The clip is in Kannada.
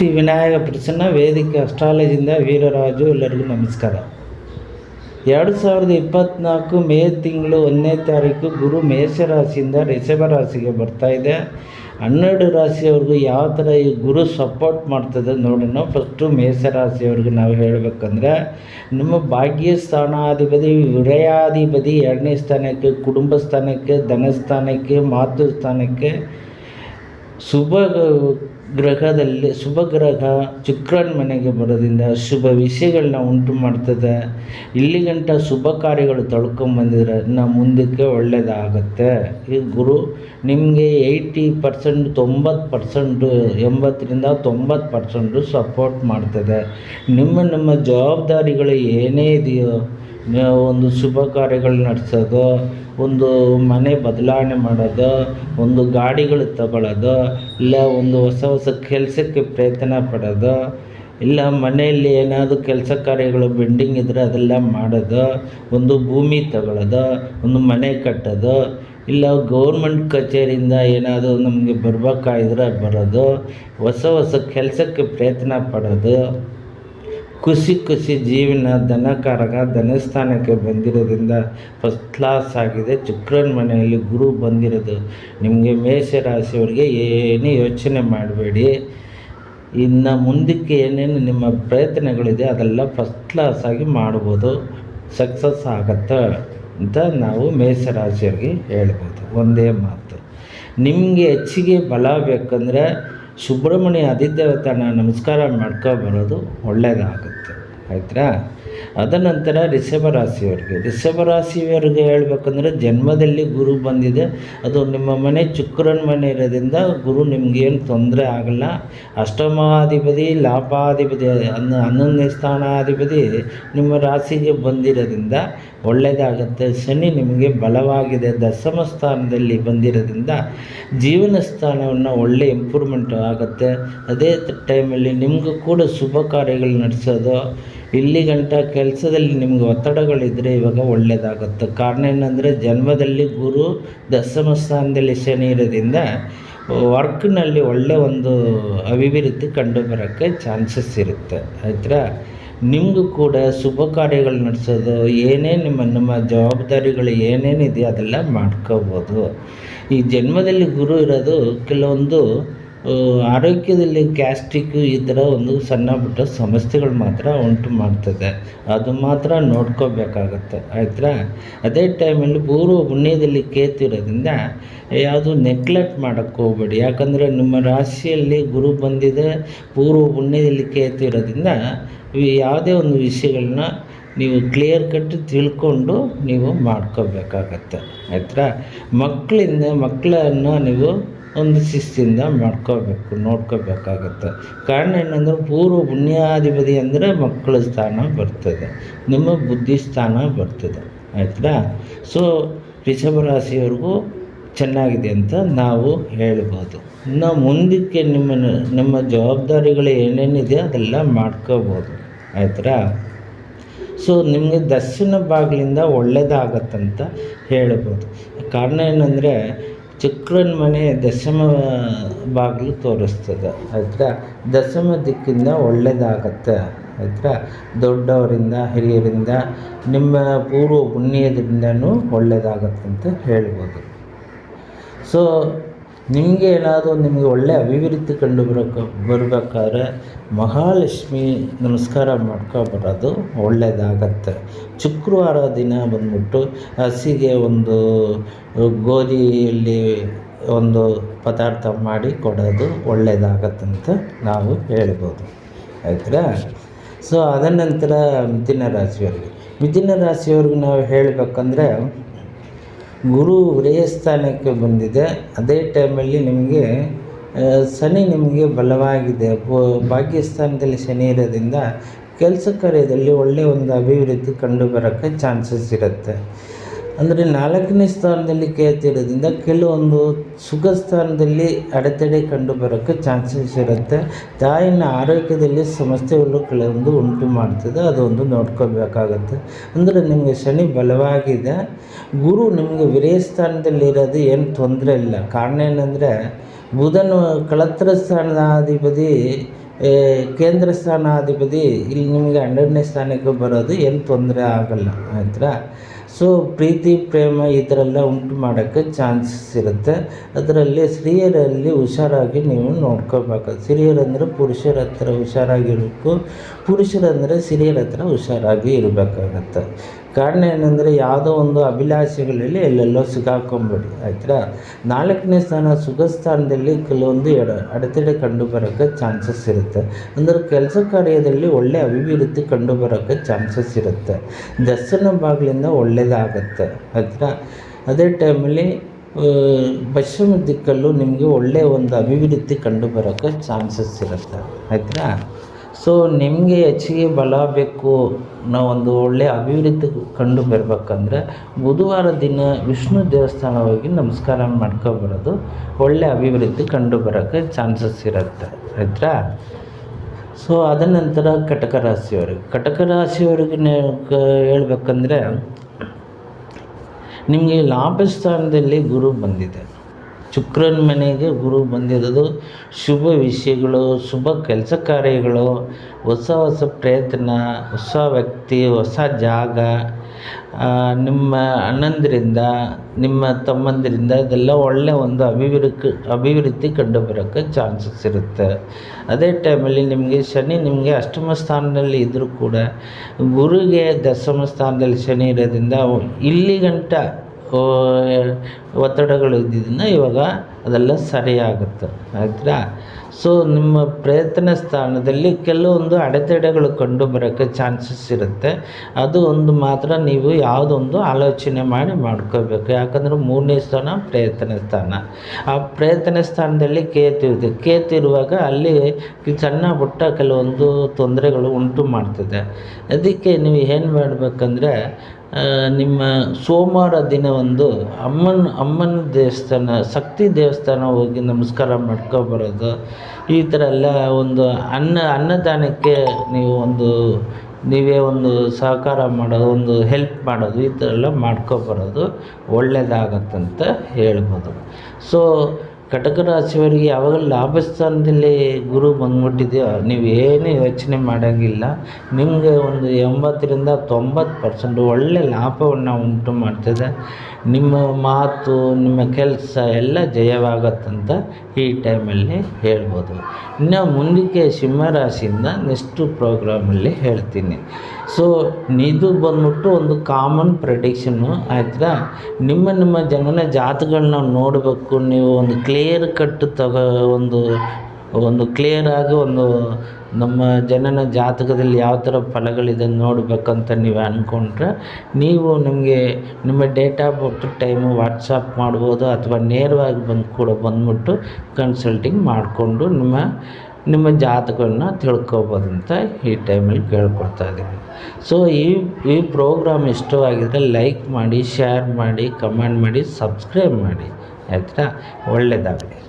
ಶ್ರೀ ವಿನಾಯಕ ಪ್ರಸನ್ನ ವೇದಿಕೆ ಅಸ್ಟ್ರಾಲಜಿಯಿಂದ ವೀರರಾಜು ಎಲ್ಲರಿಗೂ ನಮಸ್ಕಾರ. ಎರಡು ಸಾವಿರದ ಇಪ್ಪತ್ತ್ನಾಲ್ಕು ಮೇ ತಿಂಗಳು ಒಂದನೇ ತಾರೀಕು ಗುರು ಮೇಷರಾಶಿಯಿಂದ ರಿಷಭ ರಾಶಿಗೆ ಬರ್ತಾ ಇದೆ. ಹನ್ನೆರಡು ರಾಶಿಯವ್ರಿಗೂ ಯಾವ ಥರ ಈ ಗುರು ಸಪೋರ್ಟ್ ಮಾಡ್ತದೆ ನೋಡೋಣ. ಫಸ್ಟು ಮೇಷರಾಶಿಯವ್ರಿಗೆ ನಾವು ಹೇಳಬೇಕಂದ್ರೆ, ನಿಮ್ಮ ಭಾಗ್ಯ ಸ್ಥಾನಾಧಿಪತಿ ವಿರಯಾಧಿಪತಿ ಎರಡನೇ ಸ್ಥಾನಕ್ಕೆ, ಕುಟುಂಬ ಸ್ಥಾನಕ್ಕೆ ಧನಸ್ಥಾನಕ್ಕೆ ಮಾತೃ ಸ್ಥಾನಕ್ಕೆ ಶುಭ ಗ್ರಹದಲ್ಲಿ ಶುಭ ಗ್ರಹ ಶುಕ್ರನ ಮನೆಗೆ ಬರೋದ್ರಿಂದ ಶುಭ ವಿಷಯಗಳನ್ನ ಉಂಟು ಮಾಡ್ತದೆ. ಇಲ್ಲಿ ಗಂಟ ಶುಭ ಕಾರ್ಯಗಳು ತಳ್ಕೊಂಬಂದಿದ್ರೆ ಇನ್ನು ಮುಂದಕ್ಕೆ ಒಳ್ಳೆಯದಾಗತ್ತೆ ಈ ಗುರು ನಿಮಗೆ ಏಯ್ಟಿ ಪರ್ಸೆಂಟ್ ತೊಂಬತ್ತು ಪರ್ಸೆಂಟು ಎಂಬತ್ತರಿಂದ ತೊಂಬತ್ತು ಪರ್ಸೆಂಟು ಸಪೋರ್ಟ್ ಮಾಡ್ತದೆ. ನಿಮ್ಮ ನಿಮ್ಮ ಜವಾಬ್ದಾರಿಗಳು ಏನೇ ಇದೆಯೋ ಒಂದು ಶುಭ ಕಾರ್ಯಗಳು ನಡೆಸೋದು, ಒಂದು ಮನೆ ಬದಲಾವಣೆ ಮಾಡೋದು, ಒಂದು ಗಾಡಿಗಳು ತಗೊಳ್ಳೋದು ಇಲ್ಲ ಒಂದು ಹೊಸ ಹೊಸ ಕೆಲಸಕ್ಕೆ ಪ್ರಯತ್ನ ಪಡೋದು, ಇಲ್ಲ ಮನೆಯಲ್ಲಿ ಏನಾದರೂ ಕೆಲಸ ಕಾರ್ಯಗಳು ಬೆಂಡಿಂಗ್ ಇದ್ದರೆ ಅದೆಲ್ಲ ಮಾಡೋದು, ಒಂದು ಭೂಮಿ ತಗೊಳ್ಳೋದು ಒಂದು ಮನೆ ಕಟ್ಟೋದು, ಇಲ್ಲ ಗೌರ್ಮೆಂಟ್ ಕಚೇರಿಯಿಂದ ಏನಾದರೂ ನಮಗೆ ಬರ್ಬೇಕಾಗಿದ್ರೆ ಬರೋದು, ಹೊಸ ಹೊಸ ಕೆಲಸಕ್ಕೆ ಪ್ರಯತ್ನ ಪಡೋದು. ಖುಷಿ ಖುಷಿ ಜೀವನ ಧನಕಾರಕ ಧನಸ್ಥಾನಕ್ಕೆ ಬಂದಿರೋದ್ರಿಂದ ಫಸ್ಟ್ ಕ್ಲಾಸ್ ಆಗಿದೆ. ಶುಕ್ರನ ಮನೆಯಲ್ಲಿ ಗುರು ಬಂದಿರೋದು. ನಿಮಗೆ ಮೇಷರಾಶಿಯವರಿಗೆ ಏನು ಯೋಚನೆ ಮಾಡಬೇಡಿ. ಇನ್ನು ಮುಂದಕ್ಕೆ ಏನೇನು ನಿಮ್ಮ ಪ್ರಯತ್ನಗಳಿದೆ ಅದೆಲ್ಲ ಫಸ್ಟ್ ಕ್ಲಾಸ್ ಆಗಿ ಮಾಡ್ಬೋದು. ಸಕ್ಸಸ್ ಆಗತ್ತೆ ಅಂತ ನಾವು ಮೇಷರಾಶಿಯವ್ರಿಗೆ ಹೇಳ್ಬೋದು. ಒಂದೇ ಮಾತು. ನಿಮಗೆ ಹೆಚ್ಚಿಗೆ ಬಲ ಬೇಕಂದರೆ ಸುಬ್ರಹ್ಮಣ್ಯ ಅಧಿದೇವತನ ನಮಸ್ಕಾರ ಮಾಡ್ಕೊ ಬರೋದು ಒಳ್ಳೆಯದಾಗುತ್ತೆ ಆಯ್ತಾ ಅದನಂತರ ರಿಷಭ ರಾಶಿಯವರಿಗೆ ರಿಷಭ ರಾಶಿಯವರಿಗೆ ಹೇಳ್ಬೇಕಂದ್ರೆ ಜನ್ಮದಲ್ಲಿ ಗುರು ಬಂದಿದೆ. ಅದು ನಿಮ್ಮ ಮನೆ ಶುಕ್ರನ ಮನೆ ಇರೋದ್ರಿಂದ ಗುರು ನಿಮಗೇನು ತೊಂದರೆ ಆಗಲ್ಲ. ಅಷ್ಟಮಾಧಿಪತಿ ಲಾಭಾಧಿಪತಿ ಅನ್ನ ಹನ್ನೊಂದನೇ ಸ್ಥಾನಾಧಿಪತಿ ನಿಮ್ಮ ರಾಶಿಗೆ ಬಂದಿರೋದ್ರಿಂದ ಒಳ್ಳೆಯದಾಗುತ್ತೆ. ಶನಿ ನಿಮಗೆ ಬಲವಾಗಿದೆ. ದಶಮ ಸ್ಥಾನದಲ್ಲಿ ಬಂದಿರೋದ್ರಿಂದ ಜೀವನ ಸ್ಥಾನವನ್ನು ಒಳ್ಳೆ ಇಂಪ್ರೂವ್ಮೆಂಟ್ ಆಗುತ್ತೆ. ಅದೇ ಟೈಮಲ್ಲಿ ನಿಮಗೂ ಕೂಡ ಶುಭ ಕಾರ್ಯಗಳು ನಡೆಸೋದು. ಇಲ್ಲಿ ಗಂಟ ಕೆಲಸದಲ್ಲಿ ನಿಮಗೆ ಒತ್ತಡಗಳಿದ್ದರೆ ಇವಾಗ ಒಳ್ಳೆಯದಾಗುತ್ತೆ ಕಾರಣ ಏನಂದರೆ ಜನ್ಮದಲ್ಲಿ ಗುರು ದಶಮ ಸ್ಥಾನದಲ್ಲಿ ಶನಿ ಇರೋದ್ರಿಂದ ವರ್ಕ್ನಲ್ಲಿ ಒಳ್ಳೆಯ ಒಂದು ಅಭಿವೃದ್ಧಿ ಕಂಡು ಬರೋಕ್ಕೆ ಚಾನ್ಸಸ್ ಇರುತ್ತೆ. ಆಯ್ತಾ ನಿಮಗೂ ಕೂಡ ಶುಭ ಕಾರ್ಯಗಳು ನಡೆಸೋದು, ಏನೇ ನಿಮ್ಮ ನಮ್ಮ ಜವಾಬ್ದಾರಿಗಳು ಏನೇನಿದೆಯೋ ಅದೆಲ್ಲ ಮಾಡ್ಕೋಬೋದು. ಈ ಜನ್ಮದಲ್ಲಿ ಗುರು ಇರೋದು ಕೆಲವೊಂದು ಆರೋಗ್ಯದಲ್ಲಿ ಗ್ಯಾಸ್ಟ್ರಿಕ್ ಈ ಥರ ಒಂದು ಸಣ್ಣ ಪುಟ್ಟ ಸಮಸ್ಯೆಗಳು ಮಾತ್ರ ಉಂಟು ಮಾಡ್ತದೆ. ಅದು ಮಾತ್ರ ನೋಡ್ಕೋಬೇಕಾಗತ್ತೆ ಆಯ್ತಾ ಅದೇ ಟೈಮಲ್ಲಿ ಪೂರ್ವ ಪುಣ್ಯದಲ್ಲಿ ಕೇತಿರೋದ್ರಿಂದ ಯಾವುದು ನೆಗ್ಲೆಕ್ಟ್ ಮಾಡೋಕ್ಕೆ ಹೋಗ್ಬೇಡಿ. ಯಾಕಂದರೆ ನಿಮ್ಮ ರಾಶಿಯಲ್ಲಿ ಗುರು ಬಂದಿದೆ, ಪೂರ್ವ ಪುಣ್ಯದಲ್ಲಿ ಕೇತಿರೋದ್ರಿಂದ ಯಾವುದೇ ಒಂದು ವಿಷಯಗಳನ್ನ ನೀವು ಕ್ಲಿಯರ್ ಕಟ್ ತಿಳ್ಕೊಂಡು ನೀವು ಮಾಡ್ಕೋಬೇಕಾಗತ್ತೆ ಆಯ್ತಾ ಮಕ್ಕಳಿಂದ ಮಕ್ಕಳನ್ನು ನೀವು ಒಂದು ಶಿಸ್ತಿಂದ ಮಾಡ್ಕೋಬೇಕು ನೋಡ್ಕೋಬೇಕಾಗತ್ತೆ ಕಾರಣ ಏನಂದ್ರೆ ಪೂರ್ವ ಪುಣ್ಯಾಧಿಪತಿ ಅಂದರೆ ಮಕ್ಕಳ ಸ್ಥಾನ ಬರ್ತದೆ, ನಿಮ್ಮ ಬುದ್ಧಿ ಸ್ಥಾನ ಬರ್ತದೆ ಆಯ್ತಾ ಸೊ ರಿಷಭ ರಾಶಿಯವ್ರಿಗೂ ಚೆನ್ನಾಗಿದೆ ಅಂತ ನಾವು ಹೇಳ್ಬೋದು. ಇನ್ನು ಮುಂದಕ್ಕೆ ನಿಮ್ಮ ನಿಮ್ಮ ಜವಾಬ್ದಾರಿಗಳು ಏನೇನಿದೆ ಅದೆಲ್ಲ ಮಾಡ್ಕೋಬೋದು ಆಯ್ತಾ ಸೊ ನಿಮಗೆ ದರ್ಶನ ಬಾಗಿಲಿಂದ ಒಳ್ಳೆಯದಾಗತ್ತಂತ ಹೇಳ್ಬೋದು. ಕಾರಣ ಏನಂದರೆ ಶುಕ್ರನ ಮನೆ ದಶಮ ಬಾಗಿಲು ತೋರಿಸ್ತದೆ, ಆಯ್ತಾ? ದಶಮ ದಿಕ್ಕಿಂದ ಒಳ್ಳೆಯದಾಗತ್ತೆ ಆಯ್ತಾ? ದೊಡ್ಡವರಿಂದ, ಹಿರಿಯರಿಂದ, ನಿಮ್ಮ ಪೂರ್ವ ಪುಣ್ಯದಿಂದನೂ ಅಂತ ಹೇಳ್ಬೋದು. ಸೊ ನಿಮಗೆ ಏನಾದರೂ ನಿಮಗೆ ಒಳ್ಳೆಯ ಅಭಿವೃದ್ಧಿ ಕಂಡು ಬರಕ್ಕೆ ಬರಬೇಕಾದ್ರೆ ಮಹಾಲಕ್ಷ್ಮಿ ನಮಸ್ಕಾರ ಮಾಡ್ಕೊ ಬರೋದು ಒಳ್ಳೆಯದಾಗತ್ತೆ ಶುಕ್ರವಾರ ದಿನ ಬಂದ್ಬಿಟ್ಟು ಹಸಿಗೆ ಒಂದು ಗೋಧಿಯಲ್ಲಿ ಒಂದು ಪದಾರ್ಥ ಮಾಡಿ ಕೊಡೋದು ಒಳ್ಳೆಯದಾಗತ್ತಂತ ನಾವು ಹೇಳ್ಬೋದು. ಆಯ್ತಾ ಸೊ ಅದ ನಂತರ ಮಿಥುನ ರಾಶಿಯವರಿಗೆ. ಮಿಥುನ ರಾಶಿಯವ್ರಿಗೆ ನಾವು ಹೇಳಬೇಕಂದ್ರೆ ಗುರು ಸ್ಥಾನಕ್ಕೆ ಬಂದಿದೆ. ಅದೇ ಟೈಮಲ್ಲಿ ನಿಮಗೆ ಶನಿ ನಿಮಗೆ ಬಲವಾಗಿದೆ. ಭಾಗ್ಯಸ್ಥಾನದಲ್ಲಿ ಶನಿ ಇರೋದ್ರಿಂದ ಕೆಲಸ ಕಾರ್ಯದಲ್ಲಿ ಒಳ್ಳೆಯ ಒಂದು ಅಭಿವೃದ್ಧಿ ಕಂಡು ಬರೋಕ್ಕೆ ಚಾನ್ಸಸ್ ಇರುತ್ತೆ. ಅಂದರೆ ನಾಲ್ಕನೇ ಸ್ಥಾನದಲ್ಲಿ ಕೇಳ್ತಿರೋದ್ರಿಂದ ಕೆಲವೊಂದು ಸುಖ ಸ್ಥಾನದಲ್ಲಿ ಅಡೆತಡೆ ಕಂಡು ಬರೋಕ್ಕೆ ಚಾನ್ಸಸ್ ಇರುತ್ತೆ. ತಾಯಿನ ಆರೋಗ್ಯದಲ್ಲಿ ಸಮಸ್ಯೆಗಳು ಕೆಲವೊಂದು ಉಂಟು ಮಾಡ್ತದೆ. ಅದೊಂದು ನೋಡ್ಕೋಬೇಕಾಗತ್ತೆ. ಅಂದರೆ ನಿಮಗೆ ಶನಿ ಬಲವಾಗಿದೆ. ಗುರು ನಿಮಗೆ ವಿರಯ ಸ್ಥಾನದಲ್ಲಿರೋದು ಏನು ತೊಂದರೆ ಇಲ್ಲ. ಕಾರಣ ಏನಂದರೆ ಬುಧನು ಕಳತ್ರ ಸ್ಥಾನಾಧಿಪತಿ ಕೇಂದ್ರ ಸ್ಥಾನಾಧಿಪತಿ, ಇಲ್ಲಿ ನಿಮಗೆ ಹನ್ನೆರಡನೇ ಸ್ಥಾನಕ್ಕೆ ಬರೋದು ಏನು ತೊಂದರೆ ಆಗಲ್ಲ. ಆಯ್ತಾ ಸೊ ಪ್ರೀತಿ, ಪ್ರೇಮ ಈ ಥರ ಉಂಟು ಮಾಡೋಕ್ಕೆ ಚಾನ್ಸಸ್ ಇರುತ್ತೆ. ಅದರಲ್ಲಿ ಸ್ತ್ರೀಯರಲ್ಲಿ ಹುಷಾರಾಗಿ ನೀವು ನೋಡ್ಕೋಬೇಕು ಸ್ತ್ರೀಯರಂದರೆ ಪುರುಷರ ಹತ್ರ ಹುಷಾರಾಗಿರಬೇಕು. ಪುರುಷರಂದರೆ ಸ್ತ್ರೀಯರ ಹತ್ರ ಹುಷಾರಾಗಿ ಇರಬೇಕಾಗತ್ತೆ. ಕಾರಣ ಏನಂದರೆ ಯಾವುದೋ ಒಂದು ಅಭಿಲಾಷೆಗಳಲ್ಲಿ ಎಲ್ಲೆಲ್ಲೋ ಸಿಗಾಕೊಂಬಿಡಿ ಆಯ್ತಾ ನಾಲ್ಕನೇ ಸ್ಥಾನ ಸುಖ ಸ್ಥಾನದಲ್ಲಿ ಕೆಲವೊಂದು ಎಡ, ಅಡೆತಡೆ ಕಂಡು ಬರೋಕ್ಕೆ ಚಾನ್ಸಸ್ ಇರುತ್ತೆ. ಅಂದರೆ ಕೆಲಸ ಕಾರ್ಯದಲ್ಲಿ ಒಳ್ಳೆಯ ಅಭಿವೃದ್ಧಿ ಕಂಡು ಬರೋಕ್ಕೆ ಚಾನ್ಸಸ್ ಇರುತ್ತೆ. ದರ್ಶನ ಬಾಗಿಲಿಂದ ಒಳ್ಳೆಯದಾಗತ್ತೆ ಆಯ್ತಾ ಅದೇ ಟೈಮಲ್ಲಿ ಪಶ್ಚಿಮ ದಿಕ್ಕಲ್ಲೂ ನಿಮಗೆ ಒಳ್ಳೆಯ ಒಂದು ಅಭಿವೃದ್ಧಿ ಕಂಡು ಬರೋಕ್ಕೆ ಚಾನ್ಸಸ್ ಇರುತ್ತೆ ಆಯ್ತಾ ಸೊ ನಿಮಗೆ ಹೆಚ್ಚಿಗೆ ಬಲ ಬೇಕು ನಾವು ಒಂದು ಒಳ್ಳೆಯ ಅಭಿವೃದ್ಧಿ ಕಂಡು ಬರಬೇಕಂದ್ರೆ ಬುಧವಾರ ದಿನ ವಿಷ್ಣು ದೇವಸ್ಥಾನ ಹೋಗಿ ನಮಸ್ಕಾರ ಮಾಡ್ಕೊಬರೋದು ಒಳ್ಳೆಯ ಅಭಿವೃದ್ಧಿ ಕಂಡು ಬರೋಕ್ಕೆ ಚಾನ್ಸಸ್ ಇರುತ್ತೆ ಆಯ್ತಾ ಸೊ ಅದ ನಂತರ ಕಟಕ ರಾಶಿಯವರಿಗೆ. ಕಟಕ ರಾಶಿಯವರಿಗೆ ಹೇಳ್ಬೇಕಂದ್ರೆ ನಿಮಗೆ ಲಾಭ ಸ್ಥಾನದಲ್ಲಿ ಗುರು ಬಂದಿದೆ. ಶುಕ್ರನ ಮನೆಗೆ ಗುರು ಬಂದಿರೋದು. ಶುಭ ವಿಷಯಗಳು, ಶುಭ ಕೆಲಸ ಕಾರ್ಯಗಳು, ಹೊಸ ಹೊಸ ಪ್ರಯತ್ನ, ಹೊಸ ವ್ಯಕ್ತಿ, ಹೊಸ ಜಾಗ ನಿಮ್ಮ ಅಣ್ಣಂದ್ರಿಂದ, ನಿಮ್ಮ ತಮ್ಮಂದ್ರಿಂದ ಇದೆಲ್ಲ ಒಳ್ಳೆಯ ಒಂದು ಅಭಿವೃದ್ಧಿ ಅಭಿವೃದ್ಧಿ ಕಂಡು ಬರೋಕ್ಕೆ ಚಾನ್ಸಸ್ ಇರುತ್ತೆ. ಅದೇ ಟೈಮಲ್ಲಿ ನಿಮಗೆ ಶನಿ ನಿಮಗೆ ಅಷ್ಟಮ ಸ್ಥಾನದಲ್ಲಿ ಇದ್ದರೂ ಕೂಡ ಗುರುಗೆ ದಶಮ ಸ್ಥಾನದಲ್ಲಿ ಶನಿ ಇರೋದ್ರಿಂದ, ಇಲ್ಲಿ ಗಂಟ ಒತ್ತಡಗಳು ಇದ್ದಿದ್ದನ್ನು ಇವಾಗ ಅದೆಲ್ಲ ಸರಿಯಾಗುತ್ತೆ, ಆಯ್ತಾ? ಸೊ ನಿಮ್ಮ ಪ್ರಯತ್ನ ಸ್ಥಾನದಲ್ಲಿ ಕೆಲವೊಂದು ಅಡೆತಡೆಗಳು ಕಂಡು ಬರೋಕ್ಕೆ ಚಾನ್ಸಸ್ ಇರುತ್ತೆ. ಅದು ಒಂದು ಮಾತ್ರ ನೀವು ಯಾವುದೊಂದು ಆಲೋಚನೆ ಮಾಡಿ ಮಾಡ್ಕೋಬೇಕು. ಯಾಕಂದರೆ ಮೂರನೇ ಸ್ಥಾನ ಪ್ರಯತ್ನ ಸ್ಥಾನ. ಆ ಪ್ರಯತ್ನ ಸ್ಥಾನದಲ್ಲಿ ಕೇತು ಇದೆ. ಕೇತು ಇರುವಾಗ ಅಲ್ಲಿ ಸಣ್ಣ ಪುಟ್ಟ ಕೆಲವೊಂದು ತೊಂದರೆಗಳು ಉಂಟು ಮಾಡ್ತದೆ. ಅದಕ್ಕೆ ನೀವು ಏನು ಮಾಡಬೇಕಂದ್ರೆ ನಿಮ್ಮ ಸೋಮವಾರ ದಿನ ಒಂದು ಅಮ್ಮನ ಅಮ್ಮನ ದೇವಸ್ಥಾನ, ಶಕ್ತಿ ದೇವಸ್ಥಾನ ಹೋಗಿ ನಮಸ್ಕಾರ ಮಾಡ್ಕೊಬರೋದು. ಈ ಥರ ಎಲ್ಲ ಒಂದು ಅನ್ನ, ಅನ್ನದಾನಕ್ಕೆ ನೀವು ಒಂದು, ನೀವೇ ಒಂದು ಸಹಕಾರ ಮಾಡೋದು, ಒಂದು ಹೆಲ್ಪ್ ಮಾಡೋದು, ಈ ಥರ ಎಲ್ಲ ಮಾಡ್ಕೊಬರೋದು ಒಳ್ಳೆಯದಾಗತ್ತಂತ ಹೇಳ್ಬೋದು. ಸೊ ಕಟಕ ರಾಶಿಯವರಿಗೆ ಯಾವಾಗ ಲಾಭ ಸ್ಥಾನದಲ್ಲಿ ಗುರು ಬಂದ್ಬಿಟ್ಟಿದೆಯೋ, ನೀವು ಏನು ಯೋಚನೆ ಮಾಡೋಂಗಿಲ್ಲ. ನಿಮಗೆ ಒಂದು ಎಂಬತ್ತರಿಂದ ತೊಂಬತ್ತು ಪರ್ಸೆಂಟ್ ಒಳ್ಳೆಯ ಲಾಭವನ್ನು ಉಂಟು ಮಾಡ್ತದೆ. ನಿಮ್ಮ ಮಾತು, ನಿಮ್ಮ ಕೆಲಸ ಎಲ್ಲ ಜಯವಾಗತ್ತಂತ ಈ ಟೈಮಲ್ಲಿ ಹೇಳ್ಬೋದು. ಇನ್ನು ಮುಂದಕ್ಕೆ ಸಿಂಹರಾಶಿಯಿಂದ ನೆಕ್ಸ್ಟು ಪ್ರೋಗ್ರಾಮಲ್ಲಿ ಹೇಳ್ತೀನಿ. ಸೊ ಇದು ಬಂದ್ಬಿಟ್ಟು ಒಂದು ಕಾಮನ್ ಪ್ರೆಡಿಕ್ಷನ್ನು ಆಯ್ತಾ ನಿಮ್ಮ ನಿಮ್ಮ ಜನನ ಜಾತಗಳನ್ನ ನೋಡಬೇಕು, ನೀವು ಒಂದು ಕ್ಲಿಯರ್ ಕಟ್ ತಗೋ ಒಂದು ಒಂದು ಕ್ಲಿಯರ್ ಆಗಿ ಒಂದು ನಮ್ಮ ಜನನ ಜಾತಕದಲ್ಲಿ ಯಾವ ಥರ ಫಲಗಳಿದೆ ನೋಡಬೇಕಂತ ನೀವು ಅಂದ್ಕೊಂಡ್ರೆ ನೀವು ನಿಮಗೆ ನಿಮ್ಮ date of birth time WhatsApp ಮಾಡ್ಬೋದು ಅಥವಾ ನೇರವಾಗಿ ಬಂದು ಕೂಡ ಬಂದ್ಬಿಟ್ಟು ಕನ್ಸಲ್ಟಿಂಗ್ ಮಾಡಿಕೊಂಡು ನಿಮ್ಮ ನಿಮ್ಮ ಜಾತಕವನ್ನು ತಿಳ್ಕೊಬೋದು ಅಂತ ಈ ಟೈಮಲ್ಲಿ ಕೇಳ್ಕೊಡ್ತಾ ಇದ್ದೀನಿ. ಸೊ ಈ ಈ ಪ್ರೋಗ್ರಾಮ್ ಇಷ್ಟವಾಗಿದ್ದರೆ ಲೈಕ್ ಮಾಡಿ ಶೇರ್ ಮಾಡಿ ಕಮೆಂಟ್ ಮಾಡಿ ಸಬ್ಸ್ಕ್ರೈಬ್ ಮಾಡಿ. ಆಯಿತಾ ಒಳ್ಳೆಯದಾಗಲಿ